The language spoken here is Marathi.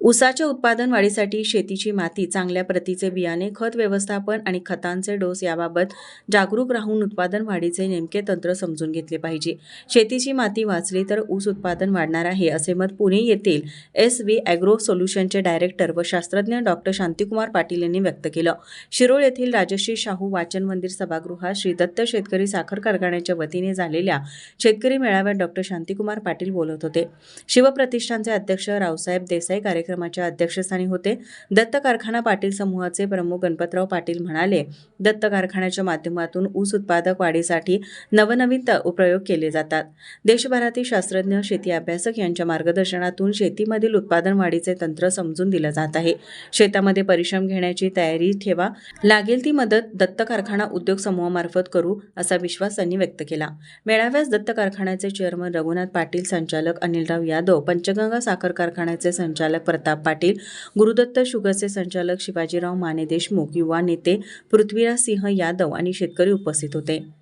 ऊसाच्या उत्पादन वाढीसाठी शेतीची माती चांगल्या प्रतीचे बियाणे खत व्यवस्थापन आणि खतांचे डोस याबाबत जागरूक राहून उत्पादन वाढीचे नेमके तंत्र समजून घेतले पाहिजे. शेतीची माती वाचली तर ऊस उत्पादन वाढणार आहे असे मत पुणे येथील एस व्ही ॲग्रो सोल्युशनचे डायरेक्टर व शास्त्रज्ञ डॉक्टर शांतिकुमार पाटील यांनी व्यक्त केलं. शिरोळ येथील राजश्री शाहू वाचन मंदिर सभागृहात श्री दत्त शेतकरी साखर कारखान्याच्या वतीने झालेल्या शेतकरी मेळाव्यात डॉक्टर शांतिकुमार पाटील बोलत होते. शिवप्रतिष्ठानचे अध्यक्ष रावसाहेब देसाई कार्यक्रमाच्या अध्यक्षस्थानी होते. दत्त कारखाना पाटील समूहाचे प्रमुख गणपतराव पाटील म्हणाले दत्त कारखान्याच्या माध्यमातून ऊस उत्पादक वाढीसाठी नवनवीन त- प्रयोग केले जातात. देशभरातील शास्त्रज्ञ शेती अभ्यासक यांच्या मार्गदर्शनातून शेतीमधील उत्पादन वाढीचे तंत्र समजून दिलं जात आहे. शेतामध्ये परिश्रम घेण्याची तयारी ठेवा. लागेल ती मदत दत्त कारखाना उद्योग समूहामार्फत करू असा विश्वास त्यांनी व्यक्त केला. मेळाव्यास दत्त कारखान्याचे चेअरमन रघुनाथ पाटील संचालक अनिलराव यादव पंचगंगा साखर कारखान्याचे संचालक प्रताप पाटील गुरुदत्त शुगरचे संचालक शिवाजीराव माने देशमुख युवा नेते पृथ्वीराज सिंह यादव आणि शेतकरी उपस्थित होते.